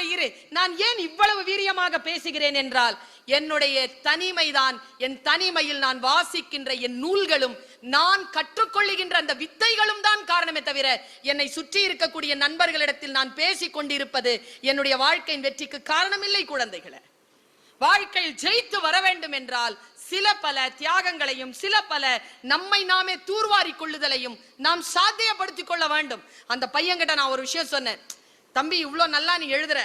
வீரியமாக இரு. நான் ஏன் இவ்வளவு வீரியமாக பேசுகிறேன் என்றால் என்னுடைய தனிமைதான் என் தனிமையில் நான் வாசிக்கின்ற என் நூல்களும் நான் கற்றுக்கொள்ளுகின்ற அந்த வித்தைகளும் தான் காரணமே தவிர என்னை சுற்றி இருக்கக்கூடிய நண்பர்களிடத்தில் நான் பேசிக் கொண்டிருப்பது என்னுடைய வாழ்க்கையின் வெற்றிக்கு காரணமில்லை குழந்தைகளை. வாழ்க்கையில் ஜெயித்து வர வேண்டும் என்றால் சில பல தியாகங்களையும் சில பல நம்மை நாமே தூர்வாரி கொள்ளுதலையும் நாம் சாத்தியப்படுத்திக் கொள்ள வேண்டும். அந்த பையன்கிட்ட நான் ஒரு விஷயம் சொன்னேன். தம்பி இவ்வளோ நல்லா நீ எழுதுற.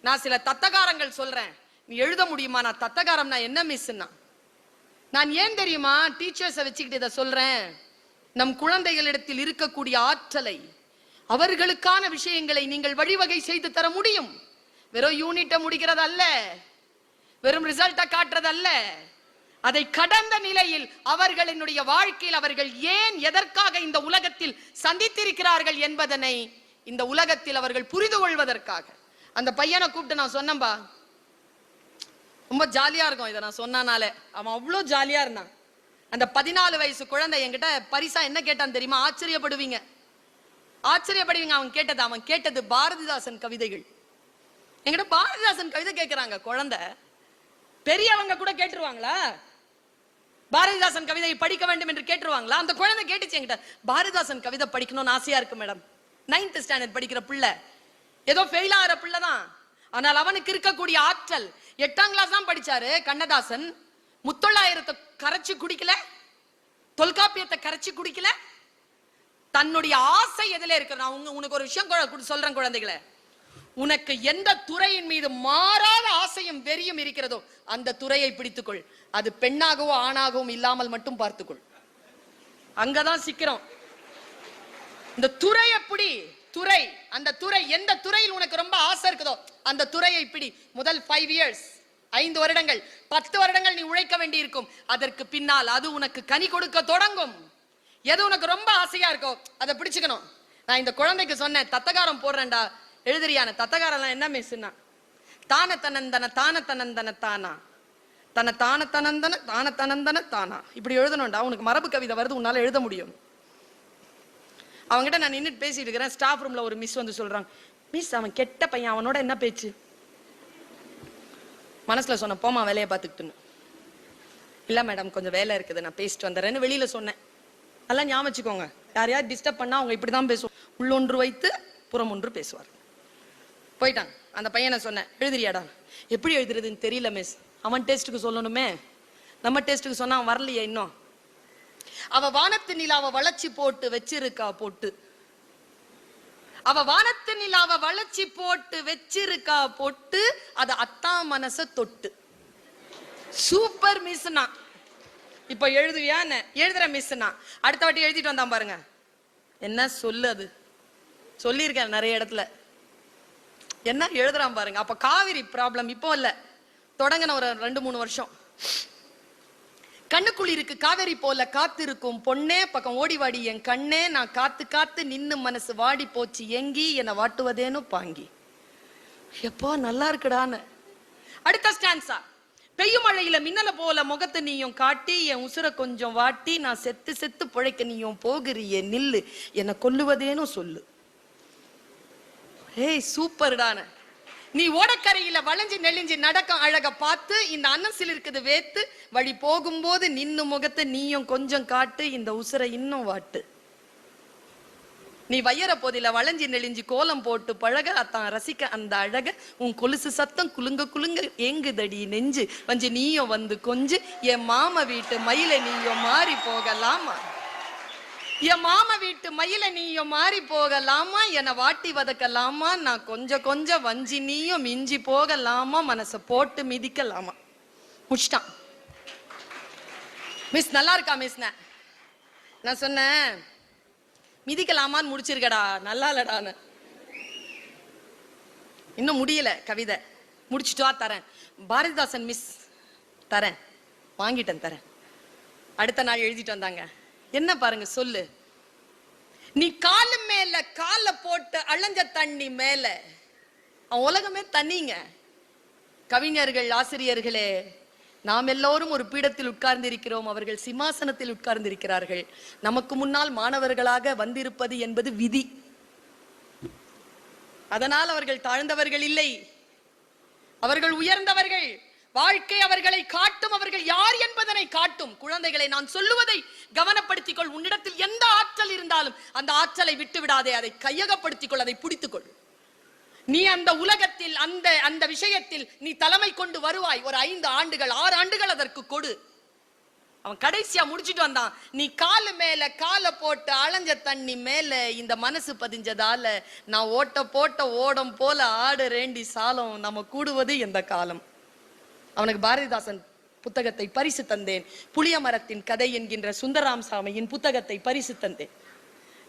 நான் சில தத்தகாரங்கள் சொல்றேன். நீ எழுத முடியுமா? நான் தத்தகாரம்னா என்ன மிஸ்ன்னா நான் ஏன் தெரியுமா? டீச்சர்ஸை வச்சுக்கிட்டு இதை சொல்கிறேன் நம் குழந்தைகளிடத்தில் இருக்கக்கூடிய ஆற்றலை அவர்களுக்கான விஷயங்களை நீங்கள் வழிவகை செய்து தர முடியும். வெறும் யூனிட்டை முடிக்கிறது அல்ல வெறும் ரிசல்ட்டை காட்டுறது அல்ல அதை கடந்த நிலையில் அவர்களினுடைய வாழ்க்கையில் அவர்கள் ஏன் எதற்காக இந்த உலகத்தில் சந்தித்திருக்கிறார்கள் என்பதனை இந்த உலகத்தில் அவர்கள் புரிந்து கொள்வதற்காக அந்த பையனை கூப்பிட்டு நான் சொன்னேன்பா. ரொம்ப ஜாலியா இருக்கும் இதை நான் சொன்னனாலே. அவன் அவ்வளோ ஜாலியா இருந்தான். அந்த பதினாலு வயசு குழந்தை என்கிட்ட பரிசா என்ன கேட்டான் தெரியுமா? ஆச்சரியப்படுவீங்க. ஆச்சரியப்படுவீங்க. அவன் கேட்டது அவன் கேட்டது பாரதிதாசன் கவிதைகள். என்கிட்ட பாரதிதாசன் கவிதை கேட்கிறாங்க குழந்தை. பெரியவங்க கூட கேட்டுருவாங்களா? பாரதிதாசன் கவிதையை படிக்க வேண்டும் என்று கேட்டுருவாங்களா? அந்த குழந்தை கேட்டுச்சு என்கிட்ட. பாரதிதாசன் கவிதை படிக்கணும்னு ஆசையா இருக்கு மேடம். நைன்த் ஸ்டாண்டர்ட் படிக்கிற பிள்ளை. ஏதோ ஃபெயில் ஆகிற பிள்ளை தான் ஆனால் அவனுக்கு இருக்கக்கூடிய ஆற்றல் எட்டாம் கிளாஸ் தான் படிச்சாரு கண்ணதாசன். முத்தொள்ளாயிரத்தை கரைச்சு குடிக்கல. தொல்காப்பியத்தை கரைச்சு குடிக்கல. தன்னுடைய ஆசை எதுல இருக்கு. நான் உங்க- உனக்கு ஒரு விஷயம் சொல்றேன் குழந்தைகளை. உனக்கு எந்த துறையின் மீது மாறாத ஆசையும் வெறியும் இருக்கிறதோ அந்த துறையை பிடித்துக்கொள். அது பெண்ணாகவோ ஆணாகவும் இல்லாமல் மட்டும் பார்த்துக்கொள். அங்கதான் சிக்கிறோம் இந்த துறை எப்படி? துறை. அந்த துறை எந்த துறையில் உனக்கு ரொம்ப ஆசை இருக்குதோ அந்த துறையை பிடி. முதல் ஃபைவ் இயர்ஸ் ஐந்து வருடங்கள். பத்து வருடங்கள் நீ உழைக்க வேண்டி இருக்கும் அதற்கு பின்னால் அது உனக்கு கனி கொடுக்க தொடங்கும். எது உனக்கு ரொம்ப ஆசையா இருக்கோ அதை பிடிச்சுக்கணும். நான் இந்த குழந்தைக்கு சொன்னேன் தத்தகாரம் போடுறேன்டா. எழுதுறியான தத்தகாரம்லாம் என்ன மிஸ்னா தான தனந்தன தான தனந்தன தானா? தன தான தனந்தன தான தனந்தன தானா? இப்படி எழுதணும்டா. உனக்கு மரபு கவிதை வருது உன்னால எழுத முடியும். அவங்ககிட்ட நான் நின்றுட்டு பேசிட்டு இருக்கிறேன். ஸ்டாஃப் ரூம்ல ஒரு மிஸ் வந்து சொல்றாங்க மிஸ் அவன் கெட்ட பையன் அவனோட என்ன பேச்சு? மனசுல சொன்ன போமா வேலையை பார்த்துக்கிட்டுன்னு. இல்ல மேடம் கொஞ்சம் வேலை இருக்குது. நான் பேசிட்டு வந்துடுறேன்னு வெளியில சொன்னேன். அதெல்லாம் ஞாபகம் வச்சுக்கோங்க. யாரையாவது டிஸ்டர்ப் பண்ணா அவங்க இப்படிதான் பேசுவோம் உள்ளொன்று வைத்து புறம் ஒன்று பேசுவார். போயிட்டான். அந்த பையனை சொன்னேன் எழுதுறியாடா? எப்படி எழுதுறதுன்னு தெரியல மிஸ் அவன் டேஸ்ட்டுக்கு சொல்லணுமே. நம்ம டேஸ்ட்டுக்கு சொன்னா அவன் வரலையே இன்னும். அவ வானத்து நிலாவ வளர்ச்சி போட்டு வச்சிருக்கா போட்டு. அவ வானத்து நிலாவ வளர்ச்சி போட்டு வச்சிருக்கா போட்டு. அத அத்தா மனச தொட்டு. சூப்பர் மிஸ்னா இப்ப எழுதுவியா எழுதுற மிஸ்னா அடுத்த வாட்டி எழுதிட்டு வந்தான் பாருங்க. என்ன சொல்லு அது? சொல்லியிருக்கேன் நிறைய இடத்துல. என்ன எழுதுறான் பாருங்க. அப்ப காவிரி ப்ராப்ளம் இப்போ இல்ல. தொடங்கின ஒரு ரெண்டு மூணு வருஷம். கண்ணுக்குள் இருக்கு காவேரி போல காத்திருக்கும் பொண்ணே பக்கம் ஓடி வாடி என் கண்ணே நான் காத்து காத்து நின்னு மனசு வாடி போச்சு எங்கி என்னை வாட்டுவதேனோ பாங்கி. எப்போ நல்லா இருக்குடான்னு. அடுத்த ஸ்டான்ஸா பெய்யும் மழையில மின்னல போல முகத்தை நீயும் காட்டி என் உசுர கொஞ்சம் வாட்டி நான் செத்து செத்து பிழைக்க நீயும் போகிறியே நில்லு. என்னை கொல்லுவதேனும் சொல்லு. ஏய் சூப்பர்டான நீ ஓடக்கரையில வளைஞ்சு நெளிஞ்சு நடக்க அழக பார்த்து இந்த அன்னசில் இருக்குது வேத்து வழி போகும்போது நின்னு முகத்தை நீயும் கொஞ்சம் காட்டு இந்த உசுரை இன்னும் வாட்டு. நீ வையற போதில வளைஞ்சி நெளிஞ்சு கோலம் போட்டு பழக அத்தான் ரசிக்க அந்த அழக. உன் கொலுசு சத்தம் குலுங்க குலுங்க ஏங்குதடி நெஞ்சு. வஞ்சு நீயும் வந்து கொஞ்சு என் மாமா வீட்டு மயில நீயும் மாறி போகலாமா? என் மாமா வீட்டு மயில நீயும் மாறி போகலாமா? என்னை வாட்டி வதக்கலாமா? நான் கொஞ்சம் கொஞ்சம் வஞ்சி நீயும் மிஞ்சி போகலாமா? மனசை போட்டு மிதிக்கலாமா? முடிச்சிட்டான். மிஸ் நல்லா இருக்கா மிஸ் நான் சொன்னேன் மிதிக்கலாமான்னு முடிச்சிருக்கடா நல்லா இல்லடான்னு. இன்னும் முடியல கவிதை. முடிச்சுட்டு வா தரேன். பாரதிதாசன் மிஸ் தரேன். வாங்கிட்டேன் தரேன். அடுத்த நாள் எழுதிட்டு வந்தாங்க. என்ன பாருங்க சொல்லு. நீ காலு மேல கால போட்டு அலைஞ்ச தண்ணி மேல அவன் உலகமே தண்ணிங்க. கவிஞர்கள் ஆசிரியர்களே நாம் எல்லோரும் ஒரு பீடத்தில் உட்கார்ந்து இருக்கிறோம் அவர்கள் சிம்மாசனத்தில் உட்கார்ந்து இருக்கிறார்கள் நமக்கு முன்னால் மாணவர்களாக வந்திருப்பது என்பது விதி. அதனால் அவர்கள் தாழ்ந்தவர்கள் இல்லை. அவர்கள் உயர்ந்தவர்கள். வாழ்க்கை அவர்களை காட்டும் அவர்கள் யார் என்பதனை காட்டும். குழந்தைகளை நான் சொல்லுவதை கவனப்படுத்திக் கொள் உன்னிடத்தில் எந்த ஆற்றல் இருந்தாலும் அந்த ஆற்றலை விட்டு விடாதே அதை கையகப்படுத்திக் கொள் அதை பிடித்துக்கொள். நீ அந்த உலகத்தில் அந்த அந்த விஷயத்தில் நீ தலைமை கொண்டு வருவாய். ஒரு ஐந்து ஆண்டுகள் ஆறு ஆண்டுகள் அதற்கு கொடு. அவன் கடைசியா முடிச்சிட்டு வந்தான். நீ காலு மேல காலை போட்டு அலைஞ்ச தண்ணி மேல இந்த மனசு பதிஞ்சதால நான் ஓட்ட போட்ட ஓடம் போல ஆடு ரேண்டி சாலம் நம்ம கூடுவது எந்த காலம்? அவனுக்கு பாரதிதாசன் புத்தகத்தை பரிசு தந்தேன். புளிய மரத்தின் கதை என்கின்ற சுந்தராம் சாமியின் புத்தகத்தை பரிசு தந்தேன்.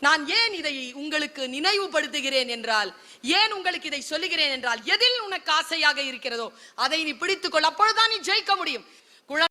நான் ஏன் இதை உங்களுக்கு நினைவுபடுத்துகிறேன் என்றால் ஏன் உங்களுக்கு இதை சொல்லுகிறேன் என்றால் எதில் உனக்கு ஆசையாக இருக்கிறதோ அதை நீ பிடித்துக்கொள். அப்பொழுதுதான் நீ ஜெயிக்க முடியும்.